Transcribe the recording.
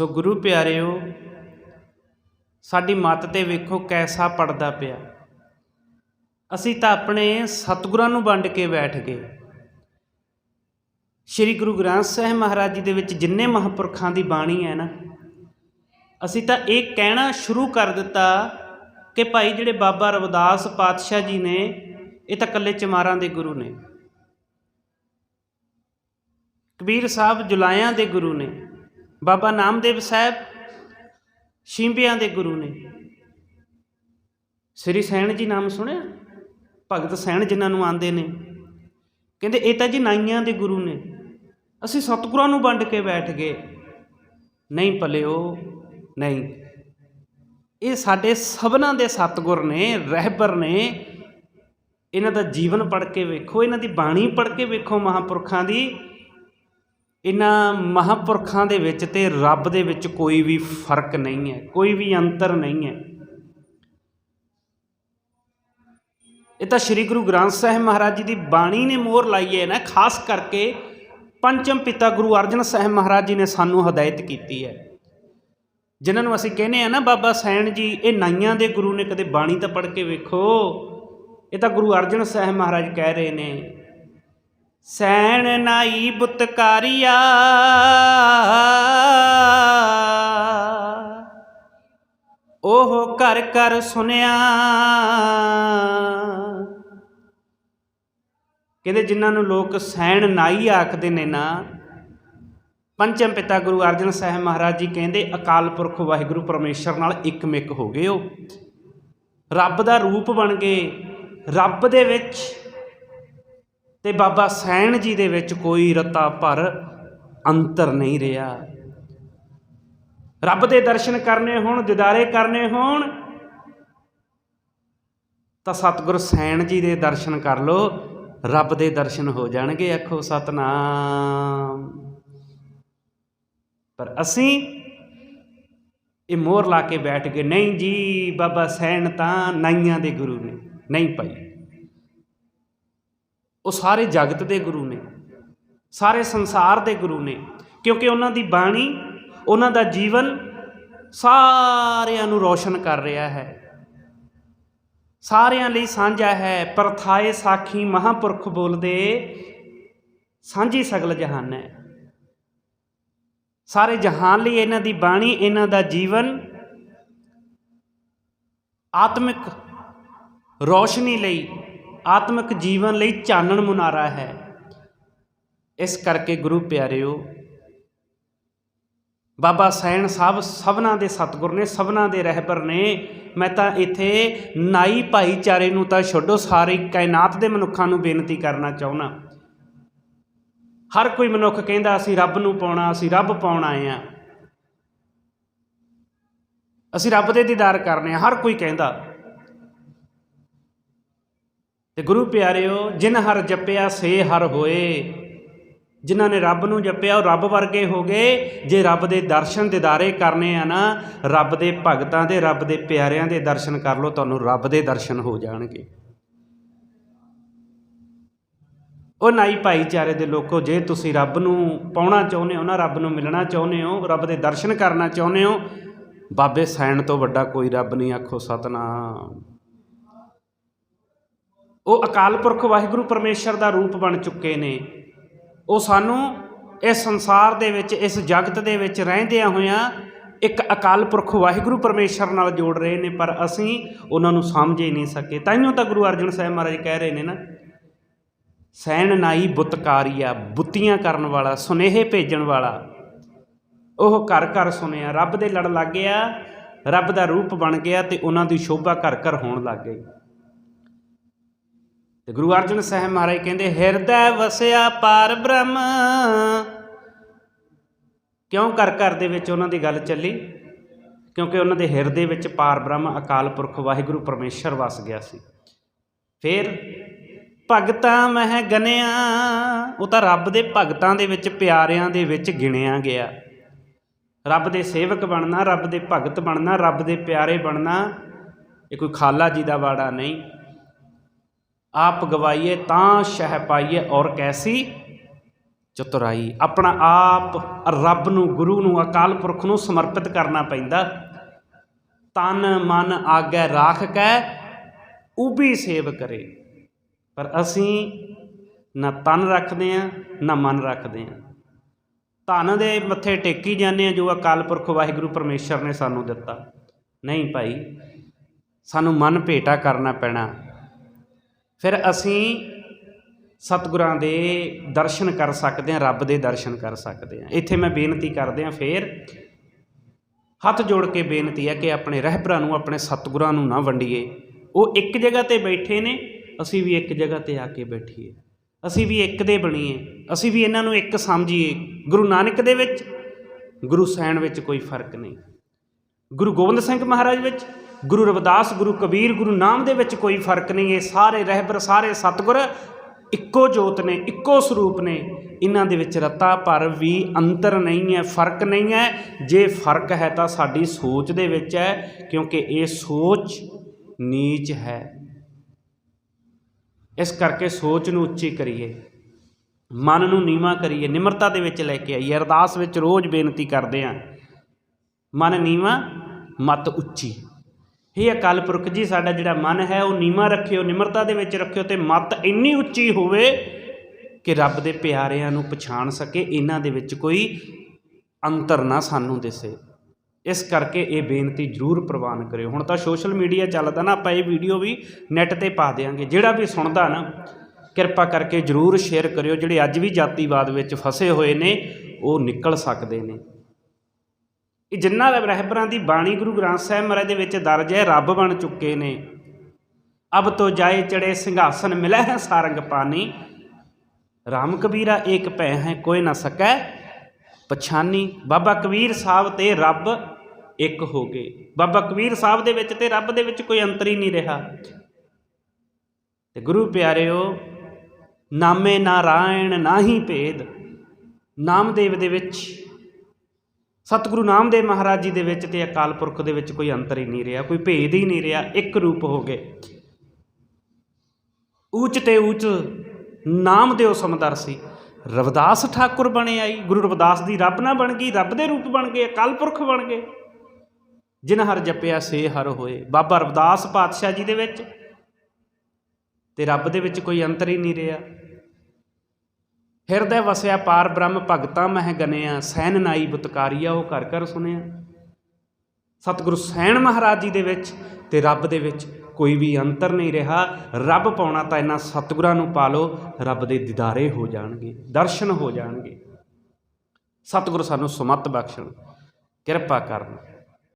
ਸੋ ਗੁਰੂ ਪਿਆਰਿਓ, ਸਾਡੀ ਮੱਤ ਤੇ ਵੇਖੋ ਕੈਸਾ ਪੜਦਾ ਪਿਆ। ਅਸੀਂ ਤਾਂ ਆਪਣੇ ਸਤਿਗੁਰਾਂ ਨੂੰ ਵੰਡ ਕੇ ਬੈਠ ਗਏ। ਸ੍ਰੀ ਗੁਰੂ ਗ੍ਰੰਥ ਸਾਹਿਬ ਮਹਾਰਾਜ ਜੀ ਦੇ ਵਿੱਚ ਜਿੰਨੇ ਮਹਾਂਪੁਰਖਾਂ ਦੀ ਬਾਣੀ ਹੈ ਨਾ, ਅਸੀਂ ਤਾਂ ਇਹ ਕਹਿਣਾ ਸ਼ੁਰੂ ਕਰ ਦਿੱਤਾ ਕਿ ਭਾਈ ਜਿਹੜੇ ਬਾਬਾ ਰਵਿਦਾਸ ਪਾਤਸ਼ਾਹ ਜੀ ਨੇ, ਇਹ ਤਾਂ ਇਕੱਲੇ ਚਮਾਰਾਂ ਦੇ ਗੁਰੂ ਨੇ। ਕਬੀਰ ਸਾਹਿਬ ਜੁਲਾਇਆਂ ਦੇ ਗੁਰੂ ਨੇ। ਬਾਬਾ ਨਾਮਦੇਵ ਸਾਹਿਬ ਸ਼ਿੰਬਿਆਂ ਦੇ ਗੁਰੂ ਨੇ। ਸ੍ਰੀ ਸੈਣ ਜੀ ਨਾਮ ਸੁਣਿਆ? ਭਗਤ ਸੈਣ ਜਿਨ੍ਹਾਂ ਨੂੰ ਆਂਦੇ ਨੇ। ਕਹਿੰਦੇ, ਇਹ ਤਾਂ ਜੀ ਨਾਈਆਂ ਦੇ ਗੁਰੂ ਨੇ। ਅਸੀਂ ਸਤਿਗੁਰਾਂ ਨੂੰ ਵੰਡ ਕੇ ਬੈਠ ਗਏ। ਨਹੀਂ ਭਲਿਓ, ਨਹੀਂ। ਇਹ ਸਾਡੇ ਸਭਨਾਂ ਦੇ ਸਤਿਗੁਰ ਨੇ, ਰਹਿਬਰ ਨੇ। ਇਹਨਾਂ ਦਾ ਜੀਵਨ ਪੜ੍ਹ ਕੇ ਵੇਖੋ, ਇਹਨਾਂ ਦੀ ਬਾਣੀ ਪੜ੍ਹ ਕੇ ਵੇਖੋ ਮਹਾਂਪੁਰਖਾਂ ਦੀ। ਇਹਨਾਂ ਮਹਾਂਪੁਰਖਾਂ ਦੇ ਵਿੱਚ ਤੇ ਰੱਬ ਦੇ ਵਿੱਚ ਕੋਈ ਵੀ ਫ਼ਰਕ ਨਹੀਂ ਹੈ, ਕੋਈ ਵੀ ਅੰਤਰ ਨਹੀਂ ਹੈ। ਇਹ ਤਾਂ ਸ੍ਰੀ ਗੁਰੂ ਗ੍ਰੰਥ ਸਾਹਿਬ ਮਹਾਰਾਜ ਜੀ ਦੀ ਬਾਣੀ ਨੇ ਮੋਹਰ ਲਾਈ ਹੈ ਨਾ, ਖਾਸ ਕਰਕੇ ਪੰਚਮ ਪਿਤਾ ਗੁਰੂ ਅਰਜਨ ਸਾਹਿਬ ਮਹਾਰਾਜ ਜੀ ਨੇ ਸਾਨੂੰ ਹਦਾਇਤ ਕੀਤੀ ਹੈ। ਜਿਨ੍ਹਾਂ ਨੂੰ ਅਸੀਂ ਕਹਿੰਦੇ ਆ ਨਾ, ਬਾਬਾ ਸੈਣ ਜੀ, ਇਹ ਨਾਈਆਂ ਦੇ ਗੁਰੂ ਨੇ ਕਦੇ ਬਾਣੀ ਤਾਂ ਪੜ੍ਹ ਕੇ ਵੇਖੋ। ਇਹ ਤਾਂ ਗੁਰੂ ਅਰਜਨ ਸਾਹਿਬ ਮਹਾਰਾਜ ਕਹਿ ਰਹੇ ਨੇ ਸੈਣ ਨਾਈ ਬੁੱਤਕਾਰੀਆ। ਉਹ ਘਰ ਘਰ ਸੁਨਿਆ। ਕਹਿੰਦੇ ਜਿਨ੍ਹਾਂ ਨੂੰ ਲੋਕ ਸੈਣ ਨਾਈ ਆਖਦੇ ਨੇ ਨਾ, ਪੰਚਮ ਪਿਤਾ ਗੁਰੂ ਅਰਜਨ ਸਾਹਿਬ ਮਹਾਰਾਜ ਜੀ ਕਹਿੰਦੇ, ਅਕਾਲ ਪੁਰਖ ਵਾਹਿਗੁਰੂ ਪਰਮੇਸ਼ਰ ਨਾਲ ਇੱਕ ਮਿੱਕ ਹੋ ਗਏ ਉਹ ਰੱਬ ਦਾ ਰੂਪ ਬਣ ਗਏ। ਰੱਬ ਦੇ ਵਿੱਚ ਤੇ ਬਾਬਾ ਸੈਣ ਜੀ ਦੇ ਵਿੱਚ ਕੋਈ ਰਤਾ ਭਰ ਅੰਤਰ ਨਹੀਂ ਰਿਹਾ। ਰੱਬ ਦੇ ਦਰਸ਼ਨ ਕਰਨੇ ਹੋਣ, ਦਿਦਾਰੇ ਕਰਨੇ ਹੋਣ, ਤਾਂ ਸਤਿਗੁਰ ਸੈਣ ਜੀ ਦੇ ਦਰਸ਼ਨ ਕਰ ਲੋ ਰੱਬ ਦੇ ਦਰਸ਼ਨ ਹੋ ਜਾਣਗੇ, ਆਖੋ ਸਤਨਾਮ। ਪਰ ਅਸੀਂ ਇਹ ਮੋਹਰ ਲਾ ਕੇ ਬੈਠ ਗਏ, ਨਹੀਂ ਜੀ, ਬਾਬਾ ਸੈਣ ਤਾਂ ਨਾਈਆਂ ਦੇ ਗੁਰੂ ਨੇ, ਨਹੀਂ ਭਾਈ। ਉਹ ਸਾਰੇ ਜਗਤ ਦੇ ਗੁਰੂ ਨੇ, ਸਾਰੇ ਸੰਸਾਰ ਦੇ ਗੁਰੂ ਨੇ, ਕਿਉਂਕਿ ਉਹਨਾਂ ਦੀ ਬਾਣੀ, ਉਹਨਾਂ ਦਾ ਜੀਵਨ ਸਾਰਿਆਂ ਨੂੰ ਰੋਸ਼ਨ ਕਰ ਰਿਹਾ ਹੈ। ਸਾਰਿਆਂ ਲਈ ਸਾਂਝਾ ਹੈ, ਪਰਥਾਏ ਸਾਖੀ ਮਹਾਪੁਰਖ ਬੋਲਦੇ ਸਾਂਝੀ ਸਗਲ ਜਹਾਨ ਹੈ। ਸਾਰੇ ਜਹਾਨ ਲਈ ਇਹਨਾਂ ਦੀ ਬਾਣੀ, ਇਹਨਾਂ ਦਾ ਜੀਵਨ ਆਤਮਿਕ ਰੋਸ਼ਨੀ ਲਈ ਆਤਮਿਕ ਜੀਵਨ ਲਈ ਚਾਨਣ ਮੁਨਾਰਾ ਹੈ। ਇਸ ਕਰਕੇ ਗੁਰੂ ਪਿਆਰਿਓ, ਬਾਬਾ ਸੈਣ ਸਾਹਿਬ ਸਭਨਾ ਦੇ ਸਤਿਗੁਰ ਨੇ, ਸਭਨਾ ਦੇ ਰਹਿਬਰ ਨੇ, ਮੈਂ ਤਾਂ ਇੱਥੇ ਨਾਈ ਭਾਈਚਾਰੇ ਨੂੰ ਤਾਂ ਛੱਡੋ, ਸਾਰੀ ਕਾਇਨਾਤ ਦੇ ਮਨੁੱਖਾਂ ਨੂੰ ਬੇਨਤੀ ਕਰਨਾ ਚਾਹੁੰਨਾ। ਹਰ ਕੋਈ ਮਨੁੱਖ ਕਹਿੰਦਾ, ਅਸੀਂ ਰੱਬ ਨੂੰ ਪਾਉਣਾ, ਅਸੀਂ ਰੱਬ ਪਾਉਣ ਆਏ ਆ ਅਸੀਂ ਰੱਬ ਦੇ ਦੀਦਾਰ ਕਰਨੇ ਆ ਹਰ ਕੋਈ ਕਹਿੰਦਾ। ਤੇ ਗੁਰੂ ਪਿਆਰਿਓ, ਜਿਨ ਹਰ ਜਪਿਆ ਸੇ ਹਰ ਹੋਏ। ਜਿਨ੍ਹਾਂ ਨੇ ਰੱਬ ਨੂੰ ਜਪਿਆ, ਉਹ ਰੱਬ ਵਰਗੇ ਹੋ ਗਏ। ਜੇ ਰੱਬ ਦੇ ਦਰਸ਼ਨ ਦਿਦਾਰੇ ਕਰਨੇ ਆ ਨਾ, ਰੱਬ ਦੇ ਭਗਤਾਂ ਦੇ, ਰੱਬ ਦੇ ਪਿਆਰਿਆਂ ਦੇ ਦਰਸ਼ਨ ਕਰ ਲਓ, ਤੁਹਾਨੂੰ ਰੱਬ ਦੇ ਦਰਸ਼ਨ ਹੋ ਜਾਣਗੇ। ਉਹ ਨਾਈ ਭਾਈਚਾਰੇ ਦੇ ਲੋਕੋ, ਜੇ ਤੁਸੀਂ ਰੱਬ ਨੂੰ ਪਾਉਣਾ ਚਾਹੁੰਦੇ ਹੋ ਨਾ, ਰੱਬ ਨੂੰ ਮਿਲਣਾ ਚਾਹੁੰਦੇ ਹੋ, ਰੱਬ ਦੇ ਦਰਸ਼ਨ ਕਰਨਾ ਚਾਹੁੰਦੇ ਹੋ, ਬਾਬੇ ਸੈਣ ਤੋਂ ਵੱਡਾ ਕੋਈ ਰੱਬ ਨਹੀਂ, ਆਖੋ ਸਤਨਾਮ। ਉਹ ਅਕਾਲ ਪੁਰਖ ਵਾਹਿਗੁਰੂ ਪਰਮੇਸ਼ਰ ਦਾ ਰੂਪ ਬਣ ਚੁੱਕੇ ਨੇ। ਉਹ ਸਾਨੂੰ ਇਸ ਸੰਸਾਰ ਦੇ ਵਿੱਚ, ਇਸ ਜਗਤ ਦੇ ਵਿੱਚ ਰਹਿੰਦਿਆਂ ਹੋਇਆਂ ਇੱਕ ਅਕਾਲ ਪੁਰਖ ਵਾਹਿਗੁਰੂ ਪਰਮੇਸ਼ਰ ਨਾਲ ਜੋੜ ਰਹੇ ਨੇ, ਪਰ ਅਸੀਂ ਉਹਨਾਂ ਨੂੰ ਸਮਝ ਹੀ ਨਹੀਂ ਸਕੇ। ਤਾਈਓ ਤਾਂ ਗੁਰੂ ਅਰਜਨ ਸਾਹਿਬ ਮਹਾਰਾਜ ਕਹਿ ਰਹੇ ਨੇ ਨਾ, ਸੈਣ ਨਾਈ ਬੁੱਤਕਾਰੀਆ ਬੁੱਤੀਆਂ ਕਰਨ ਵਾਲਾ, ਸੁਨੇਹੇ ਭੇਜਣ ਵਾਲਾ। ਉਹ ਘਰ ਘਰ ਸੁਨਿਆ ਰੱਬ ਦੇ ਲੜ ਲੱਗ ਗਿਆ, ਰੱਬ ਦਾ ਰੂਪ ਬਣ ਗਿਆ ਤੇ ਉਹਨਾਂ ਦੀ ਸ਼ੋਭਾ ਘਰ ਘਰ ਹੋਣ ਲੱਗ ਗਈ। ਤੇ ਗੁਰੂ ਅਰਜਨ ਸਾਹਿਬ ਮਹਾਰਾਜ ਕਹਿੰਦੇ, ਹਿਰਦੈ ਵਸਿਆ ਪਾਰ ਬ੍ਰਹਮ। ਕਿਉਂ ਘਰ ਘਰ ਦੇ ਵਿੱਚ ਉਹਨਾਂ ਦੀ ਗੱਲ ਚੱਲੀ? ਕਿਉਂਕਿ ਉਹਨਾਂ ਦੇ ਹਿਰਦੇ ਵਿੱਚ ਪਾਰ ਬ੍ਰਹਮ, ਅਕਾਲ ਪੁਰਖ, ਵਾਹਿਗੁਰੂ ਪਰਮੇਸ਼ਰ ਵਸ ਗਿਆ ਸੀ। ਫਿਰ ਭਗਤਾਂ ਮਹਿ ਗਨਿਆ, ਉਹ ਤਾਂ ਰੱਬ ਦੇ ਭਗਤਾਂ ਦੇ ਵਿੱਚ, ਪਿਆਰਿਆਂ ਦੇ ਵਿੱਚ ਗਿਣਿਆ ਗਿਆ। ਰੱਬ ਦੇ ਸੇਵਕ ਬਣਨਾ, ਰੱਬ ਦੇ ਭਗਤ ਬਣਨਾ, ਰੱਬ ਦੇ ਪਿਆਰੇ ਬਣਨਾ, ਇਹ ਕੋਈ ਖਾਲਾ ਜੀ ਦਾ ਵਾੜਾ ਨਹੀਂ। ਆਪ ਗਵਾਈਏ, ਤਾਂ ਸ਼ਹਿ ਪਾਈਏ ਔਰ ਕੈਸੀ ਚਤੁਰਾਈ। ਆਪਣਾ ਆਪ ਰੱਬ ਨੂੰ, ਗੁਰੂ ਨੂੰ, ਅਕਾਲ ਪੁਰਖ ਨੂੰ ਸਮਰਪਿਤ ਕਰਨਾ ਪੈਂਦਾ। ਤਨ, ਮਨ, ਆਗੇ, ਰਾਖ ਕੈ ਉਬੀ ਸੇਵ ਕਰੇ। ਪਰ ਅਸੀਂ ਨਾ ਤਨ ਰੱਖਦੇ ਆ, ਨਾ ਮਨ ਰੱਖਦੇ ਆ। ਧਨ ਦੇ ਮੱਥੇ ਟੇਕੀ ਜਾਂਦੇ ਆ ਜੋ ਅਕਾਲ ਪੁਰਖ ਵਾਹਿਗੁਰੂ ਪਰਮੇਸ਼ਰ ਨੇ ਸਾਨੂੰ ਦਿੱਤਾ। ਨਹੀਂ ਭਾਈ, ਸਾਨੂੰ ਮਨ ਭੇਟਾ ਕਰਨਾ ਪੈਣਾ। ਫਿਰ ਅਸੀਂ ਸਤਿਗੁਰਾਂ ਦੇ ਦਰਸ਼ਨ ਕਰ ਸਕਦੇ ਹਾਂ, ਰੱਬ ਦੇ ਦਰਸ਼ਨ ਕਰ ਸਕਦੇ ਹਾਂ। ਇੱਥੇ ਮੈਂ ਬੇਨਤੀ ਕਰਦੇ ਹਾਂ ਫੇਰ, ਹੱਥ ਜੋੜ ਕੇ ਬੇਨਤੀ ਹੈ ਕਿ ਆਪਣੇ ਰਹਿਬਰਾਂ ਨੂੰ, ਆਪਣੇ ਸਤਿਗੁਰਾਂ ਨੂੰ ਨਾ ਵੰਡੀਏ। ਉਹ ਇੱਕ ਜਗ੍ਹਾ ਤੇ ਬੈਠੇ ਨੇ, ਅਸੀਂ ਵੀ ਇੱਕ ਜਗ੍ਹਾ ਤੇ ਆ ਕੇ ਬੈਠੀਏ। ਅਸੀਂ ਵੀ ਇੱਕ ਦੇ ਬਣੀਏ। ਅਸੀਂ ਵੀ ਇਹਨਾਂ ਨੂੰ ਇੱਕ ਸਮਝੀਏ। ਗੁਰੂ ਨਾਨਕ ਦੇ ਵਿੱਚ, ਗੁਰੂ ਸੈਣ ਵਿੱਚ ਕੋਈ ਫ਼ਰਕ ਨਹੀਂ। ਗੁਰੂ ਗੋਬਿੰਦ ਸਿੰਘ ਮਹਾਰਾਜ ਵਿੱਚ ਗੁਰੂ ਰਵਿਦਾਸ, ਗੁਰੂ ਕਬੀਰ, ਗੁਰੂ ਨਾਮ ਦੇ ਵਿੱਚ ਕੋਈ ਫ਼ਰਕ ਨਹੀਂ। ਇਹ ਸਾਰੇ ਰਹਿਬਰ, ਸਾਰੇ ਸਤਿਗੁਰ ਇੱਕੋ ਜੋਤ ਨੇ, ਇੱਕੋ ਸਰੂਪ ਨੇ। ਇਹਨਾਂ ਦੇ ਵਿੱਚ ਰਤਾ ਪਰ ਵੀ ਅੰਤਰ ਨਹੀਂ ਹੈ, ਫ਼ਰਕ ਨਹੀਂ ਹੈ। ਜੇ ਫ਼ਰਕ ਹੈ ਤਾਂ ਸਾਡੀ ਸੋਚ ਦੇ ਵਿੱਚ ਹੈ, ਕਿਉਂਕਿ ਇਹ ਸੋਚ ਨੀਚ ਹੈ। ਇਸ ਕਰਕੇ ਸੋਚ ਨੂੰ ਉੱਚੀ ਕਰੀਏ, ਮਨ ਨੂੰ ਨੀਵਾ ਕਰੀਏ, ਨਿਮਰਤਾ ਦੇ ਵਿੱਚ ਲੈ ਕੇ ਆਈਏ। ਅਰਦਾਸ ਵਿੱਚ ਰੋਜ਼ ਬੇਨਤੀ ਕਰਦੇ ਆਂ ਮਨ ਨੀਵਾ, ਮਤ ਉੱਚੀ। ਇਹ ਅਕਾਲ ਪੁਰਖ ਜੀ, ਸਾਡਾ ਜਿਹੜਾ ਮਨ ਹੈ, ਉਹ ਨੀਵਾ ਰੱਖਿਓ, ਨਿਮਰਤਾ ਦੇ ਵਿੱਚ ਰੱਖਿਓ ਤੇ ਮਤ ਇੰਨੀ ਉੱਚੀ ਹੋਵੇ ਕਿ ਰੱਬ ਦੇ ਪਿਆਰਿਆਂ ਨੂੰ ਪਛਾਣ ਸਕੇ, ਇਹਨਾਂ ਦੇ ਵਿੱਚ ਕੋਈ ਅੰਤਰ ਨਾ ਸਾਨੂੰ ਦਿਸੇ। ਇਸ ਕਰਕੇ ਇਹ ਬੇਨਤੀ ਜ਼ਰੂਰ ਪ੍ਰਵਾਨ ਕਰਿਓ। ਹੁਣ ਤਾਂ ਸੋਸ਼ਲ ਮੀਡੀਆ ਚੱਲਦਾ ਨਾ, ਆਪਾਂ ਇਹ ਵੀਡੀਓ ਵੀ ਨੈੱਟ ਤੇ ਪਾ ਦੇਾਂਗੇ ਜਿਹੜਾ ਵੀ ਸੁਣਦਾ ਨਾ, ਕਿਰਪਾ ਕਰਕੇ ਜ਼ਰੂਰ ਸ਼ੇਅਰ ਕਰਿਓ। ਜਿਹੜੇ ਅੱਜ ਵੀ ਜਾਤੀਵਾਦ ਵਿੱਚ ਫਸੇ ਹੋਏ ਨੇ, ਉਹ ਨਿਕਲ ਸਕਦੇ ਨੇ। ਇਹ ਜਿੰਨਾ ਰਹਿਬਰਾਂ ਦੀ ਬਾਣੀ ਗੁਰੂ ਗ੍ਰੰਥ ਸਾਹਿਬ ਮਹਾਰਾਜ ਦੇ ਵਿੱਚ ਦਰਜ ਹੈ, ਰੱਬ ਬਣ ਚੁੱਕੇ ਨੇ। ਅਬ ਤੋ ਜਾਏ ਚੜੇ ਸਿੰਘਾਸਨ ਮਿਲੇ ਹੈ ਸਾਰੰਗ ਪਾਣੀ। ਰਾਮ ਕਬੀਰਾ ਏਕ ਭੈ ਹੈ, ਕੋਈ ਨਾ ਸਕੈ ਪਛਾਨੀ। ਬਾਬਾ ਕਬੀਰ ਸਾਹਿਬ ਤੇ ਰੱਬ ਇੱਕ ਹੋ ਗਏ। ਬਾਬਾ ਕਬੀਰ ਸਾਹਿਬ ਦੇ ਵਿੱਚ ਤੇ ਰੱਬ ਦੇ ਵਿੱਚ ਕੋਈ ਅੰਤਰ ਹੀ ਨਹੀਂ ਰਿਹਾ। ਤੇ ਗੁਰੂ ਪਿਆਰਿਓ, ਨਾਮੇ ਨਾਰਾਇਣ ਨਾਹੀ ਭੇਦ। ਨਾਮਦੇਵ ਦੇ ਵਿੱਚ ਸਤਿਗੁਰੂ ਨਾਮਦੇਵ ਮਹਾਰਾਜ ਜੀ ਦੇ ਵਿੱਚ ਤੇ ਅਕਾਲ ਪੁਰਖ ਦੇ ਵਿੱਚ ਕੋਈ ਅੰਤਰ ਹੀ ਨਹੀਂ ਰਿਹਾ, ਕੋਈ ਭੇਦ ਹੀ ਨਹੀਂ ਰਿਹਾ, ਇੱਕ ਰੂਪ ਹੋ ਗਏ। ਉੱਚ ਤੇ ਉੱਚ ਨਾਮ ਦਿਓ ਸਮਦਰਸੀ। ਰਵਿਦਾਸ ਠਾਕੁਰ ਬਣੇ ਆਈ, ਗੁਰੂ ਰਵਿਦਾਸ ਦੀ ਰੱਬ ਨਾ ਬਣ ਗਈ, ਰੱਬ ਦੇ ਰੂਪ ਬਣ ਗਏ, ਅਕਾਲ ਪੁਰਖ ਬਣ ਗਏ। ਜਿਨ ਹਰ ਜਪਿਆ ਸੇ ਹਰ ਹੋਏ। ਬਾਬਾ ਰਵਿਦਾਸ ਪਾਤਸ਼ਾਹ ਜੀ ਦੇ ਵਿੱਚ ਤੇ ਰੱਬ ਦੇ ਵਿੱਚ ਕੋਈ ਅੰਤਰ ਹੀ ਨਹੀਂ ਰਿਹਾ। ਹਿਰਦੈ ਵਸਿਆ ਪਾਰ ਬ੍ਰਹਮ ਭਗਤਾਂ ਮਹਿ ਗਨਿਆ, ਸੈਨ ਨਾਈ ਬੁਤਕਾਰੀਆ, ਉਹ ਘਰ ਘਰ ਸੁਣਿਆ ਸਤਿਗੁਰੂ ਸੈਣ ਮਹਾਰਾਜ ਜੀ ਦੇ ਵਿੱਚ ਤੇ ਰੱਬ ਦੇ ਵਿੱਚ ਕੋਈ ਵੀ ਅੰਤਰ ਨਹੀਂ ਰਿਹਾ। ਰੱਬ ਪਾਉਣਾ ਤਾਂ ਇਹਨਾਂ ਸਤਿਗੁਰਾਂ ਨੂੰ ਪਾ ਲਓ, ਰੱਬ ਦੇ ਦੀਦਾਰੇ ਹੋ ਜਾਣਗੇ, ਦਰਸ਼ਨ ਹੋ ਜਾਣਗੇ। ਸਤਿਗੁਰੂ ਸਾਨੂੰ ਸੁਮਤ ਬਖਸ਼ਣ, ਕਿਰਪਾ ਕਰਨ।